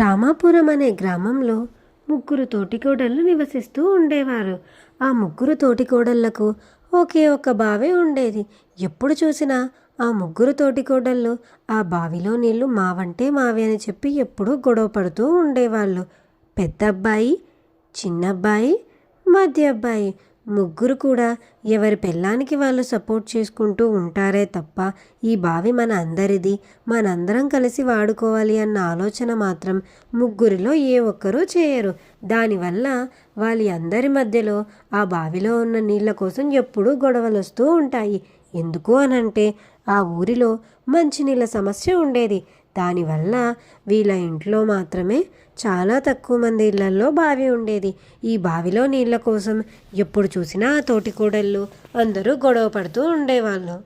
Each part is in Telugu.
రామాపురం అనే గ్రామంలో ముగ్గురు తోటికోడళ్ళు నివసిస్తూ ఉండేవారు. ఆ ముగ్గురు తోటికోడళ్ళకు ఒకే ఒక బావి ఉండేది. ఎప్పుడు చూసినా ఆ ముగ్గురు తోటికోడళ్ళు ఆ బావిలో నీళ్ళు మావంటే మావి అని చెప్పి ఎప్పుడూ గొడవ పడుతూ ఉండేవాళ్ళు. పెద్ద అబ్బాయి చిన్న అబ్బాయి మధ్య అబ్బాయి ముగ్గురు కూడా ఎవరి పెళ్ళానికి వాళ్ళు సపోర్ట్ చేసుకుంటూ ఉంటారే తప్ప ఈ బావి మన అందరిది. మనందరం కలిసి వాడుకోవాలి అన్న ఆలోచన మాత్రం ముగ్గురిలో ఏ ఒక్కరూ చేయరు. దానివల్ల వాళ్ళ అందరి మధ్యలో ఆ బావిలో ఉన్న నీళ్ళ కోసం ఎప్పుడూ గొడవలు వస్తూ ఉంటాయి. ఎందుకు అనంటే ఆ ఊరిలో మంచినీళ్ళ సమస్య ఉండేది. దానివల్ల వీళ్ళ ఇంట్లో మాత్రమే చాలా తక్కువ మంది ఇళ్ళల్లో బావి ఉండేది. ఈ బావిలో నీళ్ళ కోసం ఎప్పుడు చూసినా తోటి కోడళ్ళు అందరూ గొడవ పడుతూ ఉండేవాళ్ళు.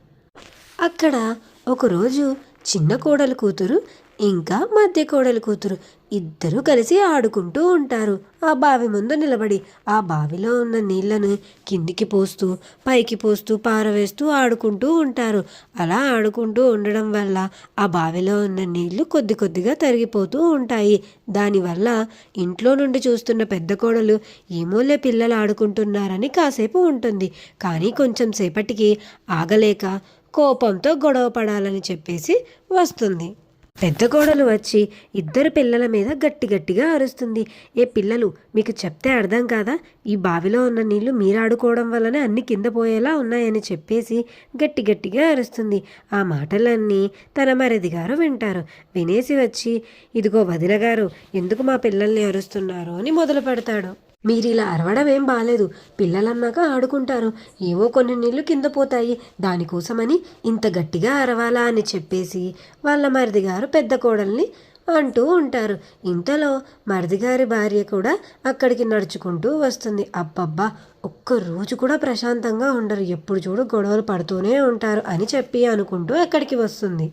అక్కడ ఒకరోజు చిన్న కోడలు కూతురు ఇంకా మధ్య కోడలు కూతురు ఇద్దరూ కలిసి ఆడుకుంటూ ఉంటారు. ఆ బావి ముందు నిలబడి ఆ బావిలో ఉన్న నీళ్ళను కిందికి పోస్తూ పైకి పోస్తూ పారవేస్తూ ఆడుకుంటూ ఉంటారు. అలా ఆడుకుంటూ ఉండడం వల్ల ఆ బావిలో ఉన్న నీళ్ళు కొద్ది కొద్దిగా తరిగిపోతూ ఉంటాయి. దానివల్ల ఇంట్లో నుండి చూస్తున్న పెద్ద కోడలు ఏమోలే పిల్లలు ఆడుకుంటున్నారని కాసేపు ఉంటుంది. కానీ కొంచెం సేపటికి ఆగలేక కోపంతో గొడవ పడాలని చెప్పేసి వస్తుంది. పెద్ద కోడలు వచ్చి ఇద్దరు పిల్లల మీద గట్టి గట్టిగా అరుస్తుంది. ఏ పిల్లలు మీకు చెప్తే అర్థం కాదా? ఈ బావిలో ఉన్న నీళ్ళు మీరు ఆడుకోవడం వల్లనే అన్ని కింద పోయేలా ఉన్నాయని చెప్పేసి గట్టి గట్టిగా అరుస్తుంది. ఆ మాటలన్నీ తన మరిది గారు వింటారు. వినేసి వచ్చి ఇదిగో వదిన గారు ఎందుకు మా పిల్లల్ని అరుస్తున్నారు? అని మొదలు పెడతాడు. మీరు ఇలా అరవడం ఏం బాలేదు. పిల్లలన్నాక ఆడుకుంటారు. ఏవో కొన్ని నీళ్ళు కింద పోతాయి. దానికోసమని ఇంత గట్టిగా అరవాలా అని చెప్పేసి వాళ్ళ మరిది గారు పెద్ద కోడల్ని అంటూ ఉంటారు. ఇంతలో మరిదిగారి భార్య కూడా అక్కడికి నడుచుకుంటూ వస్తుంది. అబ్బబ్బా! ఒక్క రోజు కూడా ప్రశాంతంగా ఉండరు. ఎప్పుడు చూడు గొడవలు పడుతూనే ఉంటారు అని చెప్పి అనుకుంటూ అక్కడికి వస్తుంది.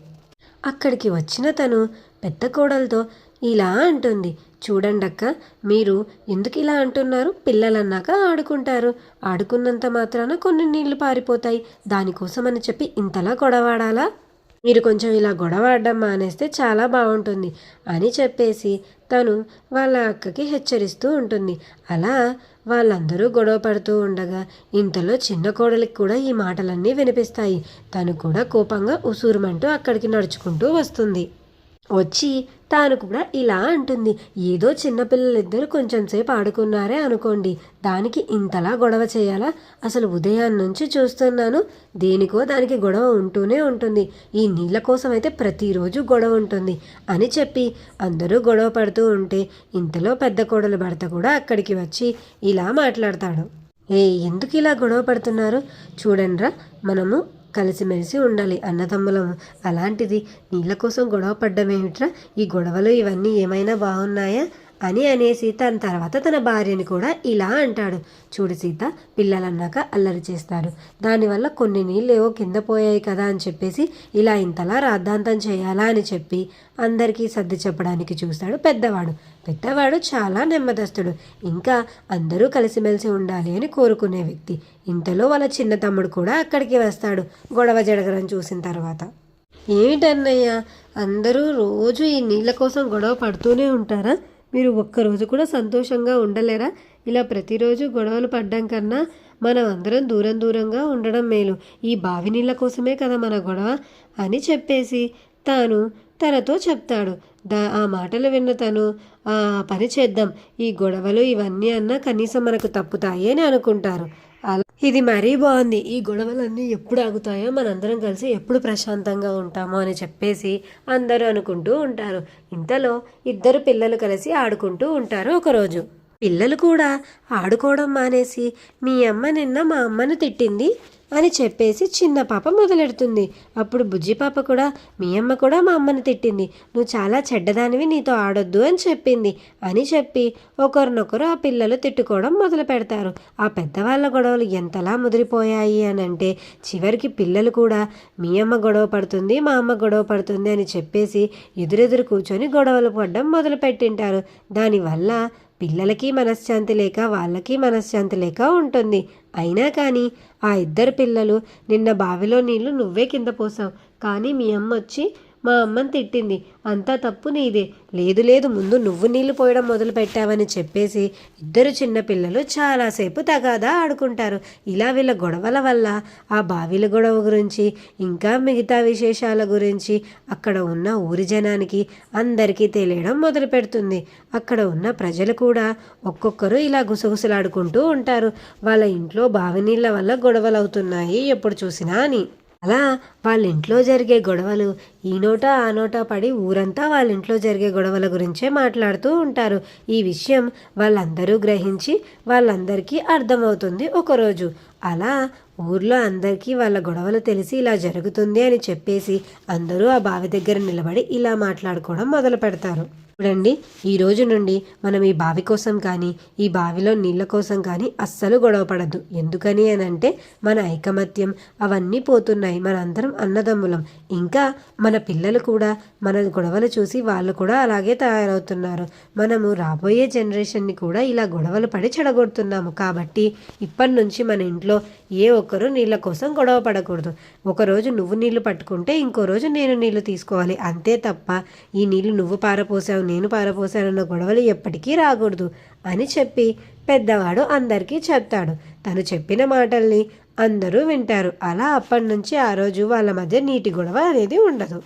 అక్కడికి వచ్చిన తను పెద్ద కోడలతో ఇలా అంటుంది. చూడండక్క మీరు ఎందుకు ఇలా అంటున్నారు? పిల్లలన్నాక ఆడుకుంటారు. ఆడుకున్నంత మాత్రాన కొన్ని నీళ్ళు పారిపోతాయి. దానికోసం అని చెప్పి ఇంతలా గొడవాడాలా? మీరు కొంచెం ఇలా గొడవాడడం మానేస్తే చాలా బాగుంటుంది అని చెప్పేసి తను వాళ్ళ అక్కకి హెచ్చరిస్తూ ఉంటుంది. అలా వాళ్ళందరూ గొడవ పడుతూ ఉండగా ఇంతలో చిన్న కోడలికి కూడా ఈ మాటలన్నీ వినిపిస్తాయి. తను కూడా కోపంగా ఉసూరుమంటూ అక్కడికి నడుచుకుంటూ వస్తుంది. వచ్చి తాను కూడా ఇలా అంటుంది. ఏదో చిన్నపిల్లలిద్దరూ కొంచెం సేపు ఆడుకున్నారే అనుకోండి. దానికి ఇంతలా గొడవ చేయాలా? అసలు ఉదయం నుంచి చూస్తున్నాను. దేనికో దానికి గొడవ ఉంటూనే ఉంటుంది. ఈ నీళ్ళ కోసం అయితే ప్రతిరోజు గొడవ ఉంటుంది అని చెప్పి అందరూ గొడవ పడుతూ ఉంటే ఇంతలో పెద్ద కోడలు భర్త కూడా అక్కడికి వచ్చి ఇలా మాట్లాడతాడు. ఏ ఎందుకు ఇలా గొడవ పడుతున్నారు? చూడండిరా మనము కలిసిమెలిసి ఉండాలి. అన్నదమ్ములము అలాంటిది నీళ్ళ కోసం గొడవ పడ్డమేమిట్రా? ఈ గొడవలు ఇవన్నీ ఏమైనా బాగున్నాయా? అని అనేసి తన తర్వాత తన భార్యని కూడా ఇలా అంటాడు. చూడు సీత పిల్లలన్నాక అల్లరి చేస్తారు. దానివల్ల కొన్ని నీళ్ళు ఏవో కింద పోయాయి కదా అని చెప్పేసి ఇలా ఇంతలా రాద్ధాంతం చేయాలా అని చెప్పి అందరికీ సర్ది చెప్పడానికి చూస్తాడు పెద్దవాడు. పెద్దవాడు చాలా నెమ్మదస్తుడు. ఇంకా అందరూ కలిసిమెలిసి ఉండాలి అని కోరుకునే వ్యక్తి. ఇంతలో వాళ్ళ చిన్న తమ్ముడు కూడా అక్కడికి వస్తాడు గొడవ జడగరం చూసిన తర్వాత. ఏమిటన్నయ్య అందరూ రోజు ఈ నీళ్ళ కోసం గొడవ పడుతూనే ఉంటారా? మీరు ఒక్కరోజు కూడా సంతోషంగా ఉండలేరా? ఇలా ప్రతిరోజు గొడవలు పడ్డం కన్నా మనం అందరం దూరం దూరంగా ఉండడం మేలు. ఈ బావి నీళ్ళ కోసమే కదా మన గొడవ? అని చెప్పేసి తాను తనతో చెప్తాడు. దా ఆ మాటలు విన్న తను ఆ పని చేద్దాం. ఈ గొడవలు ఇవన్నీ అన్నా కనీసం మనకు తప్పుతాయి అని అనుకుంటారు. అలా ఇది మరీ బాగుంది. ఈ గొడవలన్నీ ఎప్పుడు ఆగుతాయో మనందరం కలిసి ఎప్పుడు ప్రశాంతంగా ఉంటామో అని చెప్పేసి అందరూ అనుకుంటూ ఉంటారు. ఇంతలో ఇద్దరు పిల్లలు కలిసి ఆడుకుంటూ ఉంటారు ఒకరోజు. పిల్లలు కూడా ఆడుకోవడం మానేసి మీ అమ్మ నిన్న మా అమ్మను తిట్టింది అని చెప్పేసి చిన్న పాప మొదలెడుతుంది. అప్పుడు బుజ్జి పాప కూడా మీ అమ్మ కూడా మా అమ్మని తిట్టింది. నువ్వు చాలా చెడ్డదానివి నీతో ఆడొద్దు అని చెప్పింది. అని చెప్పి ఒకరినొకరు ఆ పిల్లలు తిట్టుకోవడం మొదలు పెడతారు. ఆ పెద్దవాళ్ళ గొడవలు ఎంతలా ముదిరిపోయాయి అని అంటే చివరికి పిల్లలు కూడా మీ అమ్మ గొడవ పడుతుంది మా అమ్మ గొడవ పడుతుంది అని చెప్పేసి ఎదురెదురు కూర్చొని గొడవలు పడడం మొదలు పెట్టింటారు దానివల్ల పిల్లలకి మనశ్శాంతి లేక వాళ్ళకి మనశ్శాంతి లేక ఉంటుంది. అయినా కానీ ఆ ఇద్దరు పిల్లలు నిన్న బావిలో నీళ్ళు నువ్వే కింద పోసావు. కానీ మీ అమ్మ వచ్చి మా అమ్మని తిట్టింది. అంతా తప్పు నీదే. లేదు లేదు ముందు నువ్వు నీళ్ళు పోయడం మొదలు పెట్టావని చెప్పేసి ఇద్దరు చిన్నపిల్లలు చాలాసేపు తగాదా ఆడుకుంటారు. ఇలా వీళ్ళ గొడవల వల్ల ఆ బావిల గొడవ గురించి ఇంకా మిగతా విశేషాల గురించి అక్కడ ఉన్న ఊరి జనానికి అందరికీ తెలియడం మొదలు పెడుతుంది. అక్కడ ఉన్న ప్రజలు కూడా ఒక్కొక్కరు ఇలా గుసగుసలాడుకుంటూ ఉంటారు. వాళ్ళ ఇంట్లో బావి నీళ్ళ వల్ల గొడవలు అవుతున్నాయి ఎప్పుడు చూసినా అని. అలా వాళ్ళ ఇంట్లో జరిగే గొడవలు ఈ నోట ఆ నోట పడి ఊరంతా వాళ్ళ ఇంట్లో జరిగే గొడవల గురించే మాట్లాడుతూ ఉంటారు. ఈ విషయం వాళ్ళందరూ గ్రహించి వాళ్ళందరికీ అర్థమవుతుంది ఒకరోజు. అలా ఊర్లో అందరికీ వాళ్ళ గొడవలు తెలిసి ఇలా జరుగుతుంది అని చెప్పేసి అందరూ ఆ బావి దగ్గర నిలబడి ఇలా మాట్లాడుకోవడం మొదలు పెడతారు. చూడండి ఈ రోజు నుండి మనం ఈ బావి కోసం కానీ ఈ బావిలో నీళ్ళ కోసం కానీ అస్సలు గొడవ పడద్దు. ఎందుకని అని అంటే మన ఐకమత్యం అవన్నీ పోతున్నాయి. మనందరం అన్నదమ్ములం. ఇంకా మన పిల్లలు కూడా మన గొడవలు చూసి వాళ్ళు కూడా అలాగే తయారవుతున్నారు. మనము రాబోయే జనరేషన్ని కూడా ఇలా గొడవలు పడి చెడగొడుతున్నాము. కాబట్టి ఇప్పటి నుంచి మన ఇంట్లో ఏ ఒక్కరు నీళ్ళ కోసం గొడవ పడకూడదు. ఒకరోజు నువ్వు నీళ్ళు పట్టుకుంటే ఇంకో రోజు నేను నీళ్ళు తీసుకోవాలి. అంతే తప్ప ఈ నీళ్ళు నువ్వు పారపోసావు నేను పారపోసానన్న గొడవలు ఎప్పటికీ రాకూడదు అని చెప్పి పెద్దవాడు అందరికీ చెప్తాడు. తను చెప్పిన మాటల్ని అందరూ వింటారు. అలా అప్పటి నుంచి ఆ రోజు వాళ్ళ మధ్య నీటి గొడవ అనేది ఉండదు.